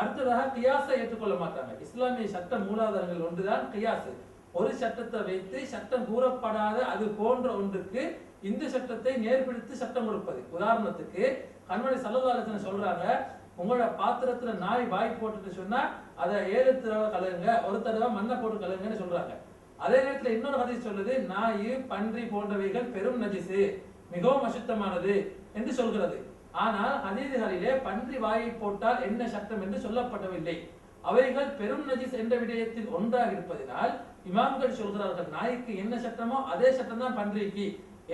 அடுத்ததாக கியாசை ஏற்றுக்கொள்ள மாட்டாங்க. இஸ்லாமிய சட்ட மூலாதாரங்கள் ஒன்றுதான் கியாஸ். ஒரு சட்டத்தை வைத்து சட்டம் கூறப்படாத அது போன்ற ஒன்றுக்கு இந்த சட்டத்தை நேர்பிடித்து சட்டம் கொடுப்பது. உதாரணத்துக்கு கண்மணி சல்லதாலசன சொல்றாங்க உங்களோட பாத்திரத்துல நாய் வாய் போட்டுட்டு சொன்னா அதை ஏழு தடவை கழுகுங்க ஒரு தடவை மண்ணை போட்டு கழுகுங்கன்னு சொல்றாங்க. அதே நேரத்துல இன்னொரு கதை சொல்லுது நாய் பன்றி போன்றவைகள் பெரும் நஜிசு மிகவும் அசுத்தமானது என்று சொல்கிறது. ஆனால் ஹதீதுகளிலே பன்றி வாயை போட்டால் என்ன சட்டம் என்று சொல்லப்படவில்லை. அவைகள் பெரும் நஜிஸ் என்ற விடயத்தில் ஒன்றாக இருப்பதினால் இமாம்கள் சொல்கிறார்கள் நாய்க்கு என்ன சட்டமோ அதே சட்டம் தான் பன்றிக்கு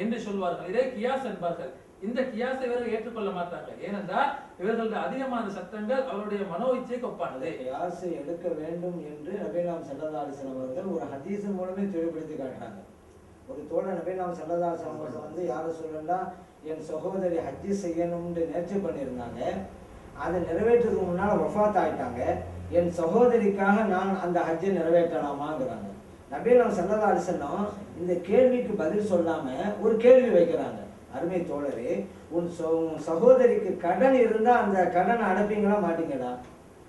என்று சொல்வார்கள். இதை கியாஸ் என்பார்கள். இந்த கியாசை இவர்கள் ஏற்றுக்கொள்ள மாட்டாங்க ஏனென்றால் இவர்களுடைய அதிகமான சத்தங்கள் அவருடைய மனோ இச்சைக்கு ஒப்பானது. கியாசை எடுக்க வேண்டும் என்று நபீனாம் சல்லதாலிசன் அவர்கள் ஒரு ஹதீசன் மூலமே தெளிவுபடுத்தி காட்டுறாங்க. ஒரு தோழர் நபீனாம் சல்லதாலிசன் அவர்கள் வந்து யாரை சொல்லலாம் என் சகோதரி ஹஜ்ஜி செய்யணும்னு நேர்ச்சி பண்ணியிருந்தாங்க. அதை நிறைவேற்றுறதுக்கு முன்னால் வஃபாத் ஆயிட்டாங்க. என் சகோதரிக்காக நான் அந்த ஹஜ்ஜை நிறைவேற்றலாமாங்கிறாங்க. நபீனாம் சல்லதாலிசனும் இந்த கேள்விக்கு பதில் சொல்லாம ஒரு கேள்வி வைக்கிறாங்க. அருமை தோழரே உன் உன் சகோதரிக்கு கடன் இருந்தா அந்த கடனை அடைப்பீங்களா மாட்டீங்களா?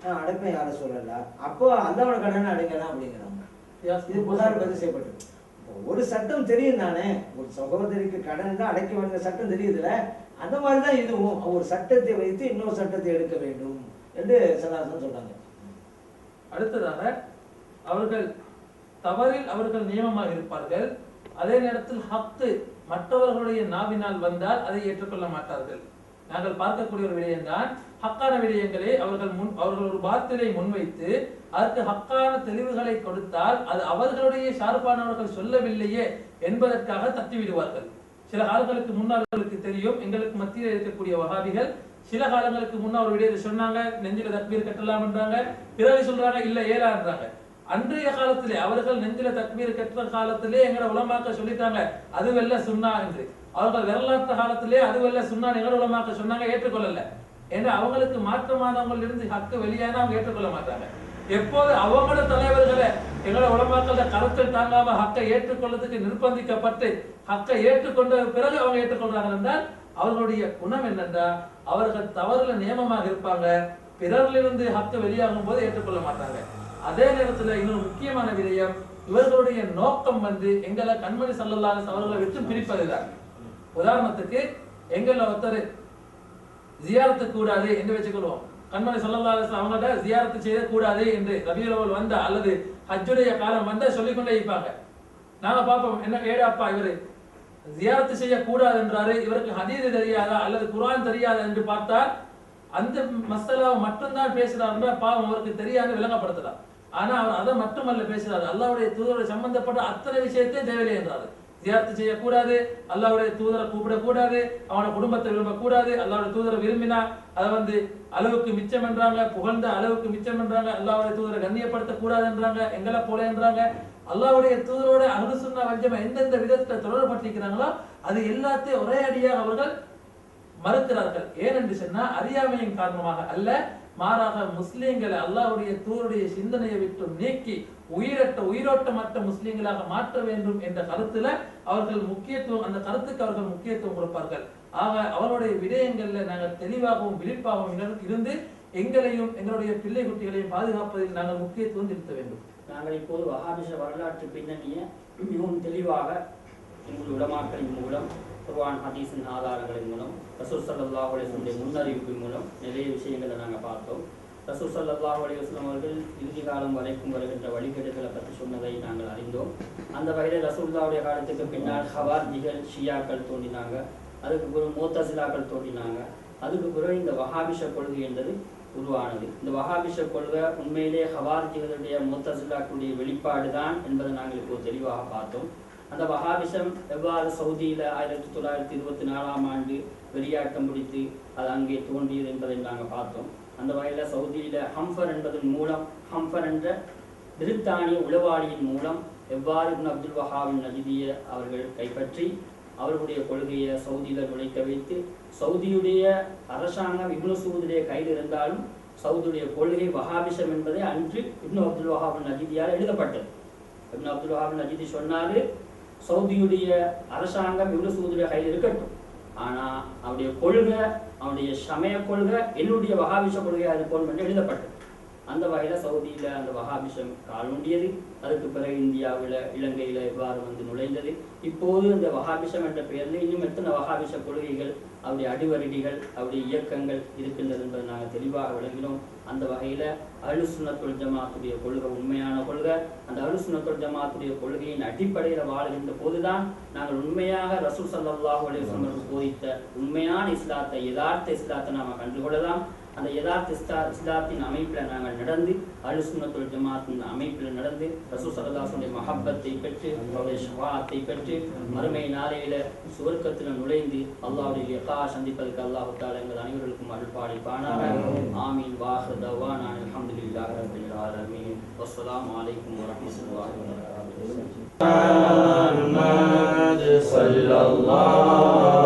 நான் அடைப்பேன் யாரும் சொல்லல. அப்போ அல்லாவோட கடனை அடைக்கலாம் அப்படிங்கிறாங்க. இது புகார் பதிவு செய்யப்பட்டது இப்போ ஒரு சட்டம் தெரியும் தானே? ஒரு சகோதரிக்கு கடன் தான் அடைக்க வேண்டிய சட்டம் தெரியுதுல அந்த மாதிரி தான் இதுவும் ஒரு சட்டத்தை வைத்து இன்னொரு சட்டத்தை எடுக்க வேண்டும் என்று சதாசன் சொல்றாங்க. அடுத்ததாக அவர்கள் தவறில் அவர்கள் நியமமாக இருப்பார்கள். அதே நேரத்தில் ஹத்து மற்றவர்களுடைய நாவினால் வந்தால் அதை ஏற்றுக்கொள்ள மாட்டார்கள். நாங்கள் பார்க்கக்கூடிய ஒரு விடயம்தான் ஹக்கான விடயங்களை அவர்கள் முன் அவர்கள் ஒரு பாத்திலை முன்வைத்து அதற்கு ஹக்கான தெளிவுகளை கொடுத்தால் அது அவர்களுடைய சார்பானவர்கள் சொல்லவில்லையே என்பதற்காக தத்திவிடுவார்கள். சில காலங்களுக்கு முன்னார்களுக்கு தெரியும் எங்களுக்கு மத்தியில் இருக்கக்கூடிய வகாபிகள் சில காலங்களுக்கு முன்னால் ஒரு விடயத்தை சொன்னாங்க நெஞ்சில தக்பீர் கட்டலாம்ன்றாங்க பிறகு சொல்றாங்க இல்ல ஏலான்றாங்க அன்றைய காலத்திலே அவர்கள் நெஞ்சில தக்மீர் கட்டுற காலத்திலே எங்கட உலமாக்க சொல்லிட்டாங்க அது அதுவல்ல சுன்னா என்று. அவர்கள் வரலாற்று காலத்திலே அதுவல்ல சுண்ணா எங்கட உலமாக்க சொன்னாங்க ஏற்றுக்கொள்ளல. ஏன்னா அவங்களுக்கு மாற்றமானவங்க இருந்து ஹக்கு வெளியான அவங்க ஏற்றுக்கொள்ள மாட்டாங்க. எப்போது அவங்களோட தலைவர்களை எங்களோட உலமாக்கள கருத்தில் தாங்காம ஹக்கை ஏற்றுக்கொள்றதுக்கு நிர்பந்திக்கப்பட்டு ஹக்கை ஏற்றுக்கொண்ட பிறகு அவங்க ஏற்றுக்கொள்றாங்க என்றால் அவர்களுடைய குணம் என்னென்றா அவர்கள் தவறுல நியமமாக இருப்பாங்க பிறரிலிருந்து ஹக்கு வெளியாகும் போது ஏற்றுக்கொள்ள மாட்டாங்க. அதே நேரத்துல இன்னொரு முக்கியமான விடயம் இவர்களுடைய நோக்கம் வந்து எங்களை கண்மணி சல்லல்லாஹு அவர்களை விட்டு பிரிப்பதுதான். உதாரணத்துக்கு எங்களை ஒருத்தர் ஜியாரத்து கூடாது என்று வச்சுக்கொள்வோம். கண்மணி சல்லல்லாஹு அவங்கள்ட்ட ஜியாரத்து செய்ய கூடாது என்று ரபியுல் அவல் வந்தா அல்லது ஹஜ்ஜுடைய காலம் வந்தா சொல்லிக்கொண்டே இருப்பாங்க. நாங்க பார்ப்போம் என்ன ஏடாப்பா இவரு? ஜியாரத்து செய்ய கூடாது என்றாரு. இவருக்கு ஹதீது தெரியாதா அல்லது குரான் தெரியாதா என்று பார்த்தால் அந்த மசாலாவை மட்டும்தான் பேசுறாருன்னா பாவம் அவருக்கு தெரியாது விளங்கப்படுத்தலாம். ஆனா அவர் அதை மட்டுமல்ல பேசுறாரு. அல்லாவுடைய தூதரோட சம்பந்தப்பட்ட அத்தனை விஷயத்தையும் தேவையில்லை என்றாரு ஜியாரத்து செய்யக்கூடாது. அல்லாவுடைய தூதரை கூப்பிடக்கூடாது. அவனோட குடும்பத்தை விரும்பக்கூடாது. அல்லாவுடைய தூதரை விரும்பினா அதை வந்து அளவுக்கு மிச்சம் என்றாங்க புகழ்ந்த அளவுக்கு மிச்சம் என்றாங்க அல்லாவுடைய தூதரை கண்ணியப்படுத்த கூடாதுன்றாங்க எங்களை போலன்றாங்க அல்லாவுடைய தூதரோட அனுசுன்னா வஞ்சமா எந்தெந்த விதத்துல தொடரப்பட்டிருக்கிறாங்களோ அது எல்லாத்தையும் ஒரே அடியாக அவர்கள் மறுக்கிறார்கள். ஏனென்று சொன்னா அறியாமையின் காரணமாக அல்ல மாறாக முஸ்லீம்களை அல்லாவுடைய தூருடைய சிந்தனையை விட்டு நீக்கி உயிரட்ட உயிரோட்டமற்ற முஸ்லீம்களாக மாற்ற வேண்டும் என்ற கருத்துல அவர்கள் முக்கியத்துவம் அந்த கருத்துக்கு அவர்கள் முக்கியத்துவம் கொடுப்பார்கள். ஆக அவருடைய விடயங்கள்ல நாங்கள் தெளிவாகவும் விழிப்பாகவும் இருந்து எங்களையும் எங்களுடைய பிள்ளை குட்டிகளையும் பாதுகாப்பதில் நாங்கள் முக்கியத்துவம் செலுத்த வேண்டும். நாங்கள் இப்போது வகாபிஷ வரலாற்று பின்னணியை மிகவும் தெளிவாக எங்கள் உலமாக்களின் மூலம் குர்வான் ஹதீஸின் ஆதாரங்களின் மூலம் ரசூல் ஸல்லல்லாஹு முன்னறிவிப்பின் முன்னறிவிப்பு மூலம் நிறைய விஷயங்களை நாங்கள் பார்த்தோம். ரசூல் ஸல்லல்லாஹு அலைஹி அவர்கள் இறுதி காலம் வரைக்கும் வருகின்ற வழிகேடுகளை பற்றி சொன்னதை நாங்கள் அறிந்தோம். அந்த வகையில் ரசூல்லாவுடைய காலத்துக்கு பின்னால் ஹவார்ஜிகள் ஷியாக்கள் தோன்றினாங்க. அதுக்கு பிறகு மோத்தசிலாக்கள் தோன்றினாங்க. அதுக்கு பிறகு இந்த வஹாபிஷ கொள்கை என்பது உருவானது. இந்த வஹாபிஷ கொள்கை உண்மையிலே ஹவார்ஜிகளுடைய மோத்தசிலாக்களுடைய வெளிப்பாடு தான் என்பதை நாங்கள் இப்போ தெளிவாக பார்த்தோம். அந்த வஹாபிசம் எவ்வாறு சவுதியில் ஆயிரத்தி தொள்ளாயிரத்தி இருபத்தி நாலாம் ஆண்டு வெளியாட்டம் பிடித்து அது அங்கே தோன்றியது என்பதை நாங்கள் பார்த்தோம். அந்த வகையில் சவுதியில் ஹம்ஃபர் என்பதன் மூலம் ஹம்ஃபர் என்ற பிரித்தானிய உளவாளியின் மூலம் எவ்வாறு இப்னு அப்துல் வஹாபின் நஜிதியை அவர்கள் கைப்பற்றி அவர்களுடைய கொள்கையை சவுதியில் நுழைக்க வைத்து சவுதியுடைய அரசாங்கம் இப்னு சூதுடைய கையில் இருந்தாலும் சவுதியுடைய கொள்கை வஹாபிஷம் என்பதை அன்று இப்னு அப்துல் வஹாபின் நஜிதியால் எழுதப்பட்டது. இப்னு அப்துல் வஹாபின் நஜிதி சொன்னாரு சவுதியுடைய அரசாங்கம் இப்னு சூதுடைய கையில் இருக்கட்டும். ஆனா அவனுடைய கொள்கை அவனுடைய சமய கொள்கை என்னுடைய வகாவிச கொள்கை அது போல் எழுதப்பட்டது. அந்த வகையில் சவுதியில் அந்த வகாபிஷம் காலூண்டியது அதுக்கு பிறகு இந்தியாவில் இலங்கையில் இவ்வாறு வந்து நுழைந்தது. இப்போது இந்த வகாபிஷம் என்ற பெயரில் இன்னும் எத்தனை வகாபிஷ கொள்கைகள் அவருடைய அடிவருடிகள் அவருடைய இயக்கங்கள் இருக்கின்றது என்பதை நாங்கள் தெளிவாக விளங்கினோம். அந்த வகையில் அழு ஜமாத்துடைய கொள்கை உண்மையான கொள்கை. அந்த அழு ஜமாத்துடைய கொள்கையின் அடிப்படையில் வாழ்கின்ற போதுதான் நாங்கள் உண்மையாக ரசூல் சல்லாஹூ அலையம் போதித்த உண்மையான இஸ்லாத்தை யதார்த்த இஸ்லாத்தை நாம் கண்டுகொள்ளலாம். அந்த யதார்த்த இஸ்லா இஸ்லாத்தின் அமைப்பில் நாங்கள் நடந்து அழு சுண்ணத்துல் ஜமாத்தின் அமைப்பில் நடந்து ரசூல் சல்லாஹுடைய மஹப்பத்தை பெற்று அவருடைய ஷபாத்தை பெற்று மறுமை நாளையில சுவர்க்கத்தில் நுழைந்து அல்லாஹ்வுடைய லிகா சந்திப்பதற்கு அல்லாஹ் தாலா எங்கள் அனைவர்களுக்கும் அருள்பாடி பானாக ஆமீன் வாஹர் தவான் அல்ஹம்துலில்லாஹி ரப்பில் ஆலமீன் வஸ்ஸலாமு அலைக்கும் வரஹ்மத்துல்லாஹி வபரகாத்துஹு محمد صلى الله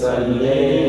Sunday.